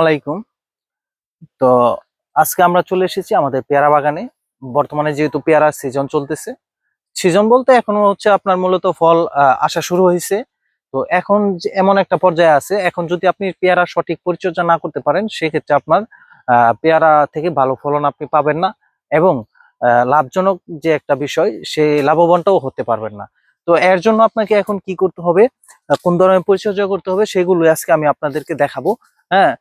আলাইকুম। তো আজকে আমরা চলে এসেছি আমাদের পেয়ারা বাগানে। বর্তমানে যেহেতু পেয়ারা সিজন চলতেছে সিজন বলতে এখনও হচ্ছে আপনার মূলত ফল আসা শুরু হয়েছে। তো এখন এমন একটা পর্যায়ে আছে, এখন যদি আপনি পেয়ারা সঠিক পরিচর্যা না করতে পারেন, সেক্ষেত্রে আপনার পেয়ারা থেকে ভালো ফলন আপনি পাবেন না এবং লাভজনক যে একটা বিষয় সে লাভবানটাও হতে পারবেন না। তো এর জন্য আপনাকে এখন কি করতে হবে, কোন ধরনের পরিচর্যা করতে হবে সেগুলো আজকে আমি আপনাদেরকে দেখাবো। হ্যাঁ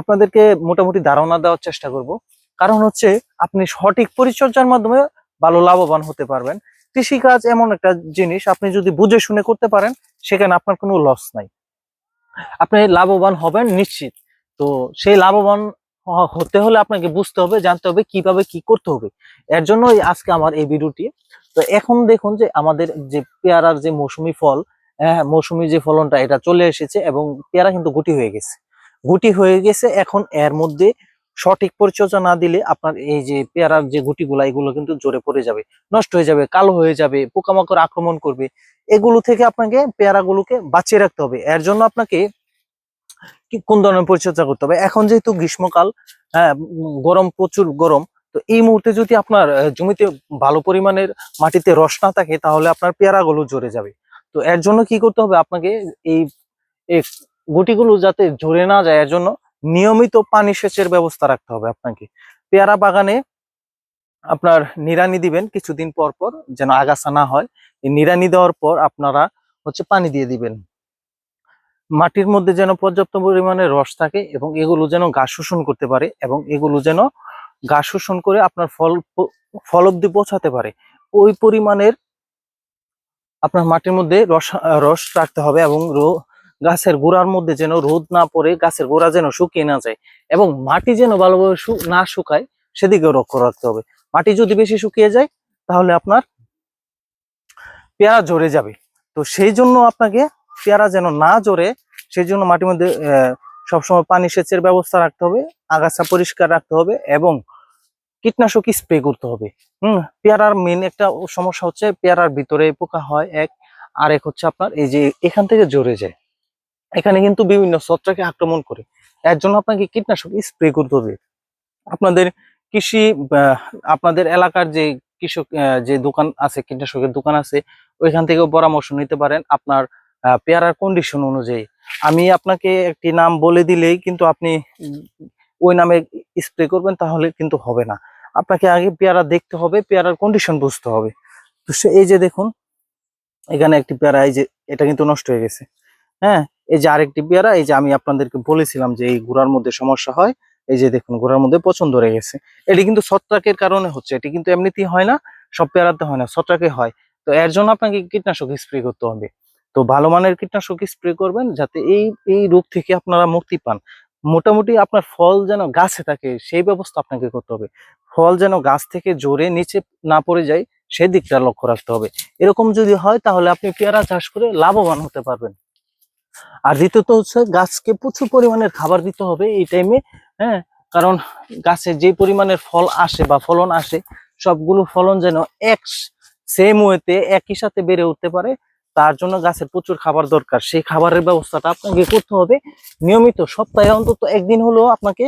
আপনাদেরকে মোটামুটি ধারণা দেওয়ার চেষ্টা করব। কারণ হচ্ছে, আপনি সঠিক পরিচর্যার মাধ্যমে ভালো লাভবান হতে পারবেন। কৃষিকাজ এমন একটা জিনিস, আপনি যদি বুঝে শুনে করতে পারেন, সেখানে আপনার কোনো লস নাই। আপনি লাভবান হবেন নিশ্চিত। তো সেই লাভবান হতে হলে আপনাকে বুঝতে হবে, জানতে হবে কীভাবে কি করতে হবে। এর জন্যই আজকে আমার এই ভিডিওটি। তো এখন দেখুন যে, আমাদের যে পেয়ারার যে মৌসুমী ফল হ্যাঁ মৌসুমী যে ফলনটা, এটা চলে এসেছে এবং পেয়ারা কিন্তু গুটি হয়ে গেছে। গুটি হয়ে গেছে। এখন এর মধ্যে সঠিক পরিচর্যা না দিলে আপনার এই যে পেয়ারার যে গুটিগুলা, এগুলো কিন্তু জোরে পড়ে যাবে, নষ্ট হয়ে যাবে, কালো হয়ে যাবে, পোকামাকড় আক্রমণ করবে। এগুলো থেকে আপনাকে পেয়ারাগুলোকে বাঁচিয়ে রাখতে হবে। এর জন্য আপনাকে কোন ধরনের পরিচর্যা করতে হবে? এখন যেহেতু গ্রীষ্মকাল হ্যাঁ গরম, প্রচুর গরম, তো এই মুহূর্তে যদি আপনার জমিতে ভালো পরিমাণের মাটিতে রস না থাকে, তাহলে আপনার পেয়ারাগুলো জোরে যাবে। তো এর জন্য কি করতে হবে? আপনাকে এই গুটিগুলো যাতে ঝরে না যায় এর জন্য নিয়মিত পানি সেচের ব্যবস্থা রাখতে হবে আপনাকে। পেয়ারা বাগানে আপনার নিড়ানি দিবেন কিছুদিন পর পর যেন আগাছা না হয়। এই নিড়ানি দেওয়ার পর আপনারা হচ্ছে পানি দিয়ে দিবেন। মাটির মধ্যে যেন পর্যাপ্ত পরিমাণে রস থাকে এবং এগুলো যেন গাছ শোষণ করতে পারে এবং এগুলো যেন গাছ শোষণ করে আপনার ফল ফল অব্দি পৌঁছাতে পারে। ওই পরিমাণের আপনার মাটির মধ্যে রস রস রাখতে হবে এবং গাছের গোড়ার মধ্যে যেন রোদ না পড়ে, গাছের গোড়া যেন শুকিয়ে না যায় এবং মাটি যেন ভালোভাবে না শুকায়, সেদিকেও লক্ষ্য রাখতে হবে। মাটি যদি বেশি শুকিয়ে যায়, তাহলে আপনার পেয়ারা ঝরে যাবে। তো সেই জন্য আপনাকে পেয়ারা যেন না ঝরে, সেই জন্য মাটির মধ্যে সবসময় পানি সেচের ব্যবস্থা রাখতে হবে, আগাছা পরিষ্কার রাখতে হবে এবং কীটনাশক স্প্রে করতে হবে। হুম, পেয়ারার মেন একটা সমস্যা হচ্ছে, পেয়ারার ভিতরে পোকা হয়, এক আর এক হচ্ছে আপনার এই যে এখান থেকে ঝরে যায়। এখানে কিন্তু বিভিন্ন ছত্রাকে আক্রমণ করে। এর জন্য আপনাকে কীটনাশক স্প্রে করতে হবে। আপনাদের কৃষি আপনাদের এলাকার যে কৃষক যে দোকান আছে, কীটনাশকের দোকান আছে, ওইখান থেকেও পরামর্শ নিতে পারেন আপনার পেয়ারার কন্ডিশন অনুযায়ী। আমি আপনাকে একটি নাম বলে দিলেই কিন্তু আপনি ওই নামে স্প্রে করবেন, তাহলে কিন্তু হবে না। আপনাকে আগে পেয়ারা দেখতে হবে, পেয়ারার কন্ডিশন বুঝতে হবে। তো সে এই যে দেখুন, এখানে একটি পেয়ারা, এই যে এটা কিন্তু নষ্ট হয়ে গেছে। হ্যাঁ এই যে আরেকটি পেয়ারা, এই যে আমি আপনাদেরকে বলেছিলাম যে এই গোড়ার মধ্যে সমস্যা হয়, এই যে দেখুন গোড়ার মধ্যে পছন্দ ধরে গেছে। এটি কিন্তু ছত্রাকের কারণে হচ্ছে, এটি কিন্তু এমনিতেই হয় না, সব পেয়ারাতে হয় না, ছত্রাকে হয়। তো এর জন্য আপনাকে কীটনাশক স্প্রে করতে হবে। তো ভালো মানের কীটনাশক স্প্রে করবেন যাতে এই এই রোগ থেকে আপনারা মুক্তি পান। মোটামুটি আপনার ফল যেন গাছে থাকে, সেই ব্যবস্থা আপনাকে করতে হবে। ফল যেন গাছ থেকে জোরে নিচে না পড়ে যায়, সেই দিকটা লক্ষ্য রাখতে হবে। এরকম যদি হয় তাহলে আপনি পেয়ারা চাষ করে লাভবান হতে পারবেন। আর দ্বিতীয়ত হচ্ছে গাছকে প্রচুর পরিমাণের খাবার দিতে হবে এই টাইমে হ্যাঁ? কারণ গাছে যে পরিমাণের ফল আসে বা ফলন আসে, সবগুলো ফলন যেন এক সেম ওয়েতে একই সাথে বেড়ে উঠতে পারে, তার জন্য গাছের প্রচুর খাবার দরকার। সেই খাবারের ব্যবস্থাটা আপনাকে করতে হবে। নিয়মিত সপ্তাহে অন্তত একদিন হলেও আপনাকে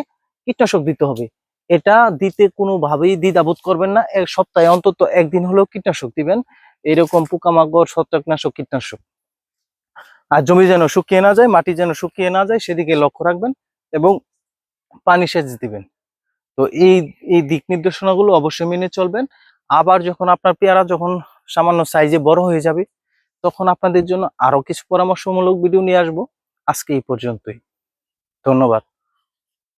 কীটনাশক দিতে হবে। এটা দিতে কোনোভাবেই দ্বিধাবোধ করবেন না। এক সপ্তাহে অন্তত একদিন হলেও কীটনাশক দিবেন। এরকম পোকামাকড়, ছত্রাকনাশক, কীটনাশক। আর জমি যেন শুকিয়ে না যায়, মাটি যেন শুকিয়ে না যায়, সেদিকে লক্ষ্য রাখবেন এবং পানি সেচ দিবেন। তো এই এই দিক নির্দেশনাগুলো অবশ্যই মেনে চলবেন। আবার যখন আপনার পেয়ারা যখন সামান্য সাইজে বড় হয়ে যাবে, তখন আপনাদের জন্য আরও কিছু পরামর্শমূলক ভিডিও নিয়ে আসব। আজকে এই পর্যন্তই। ধন্যবাদ।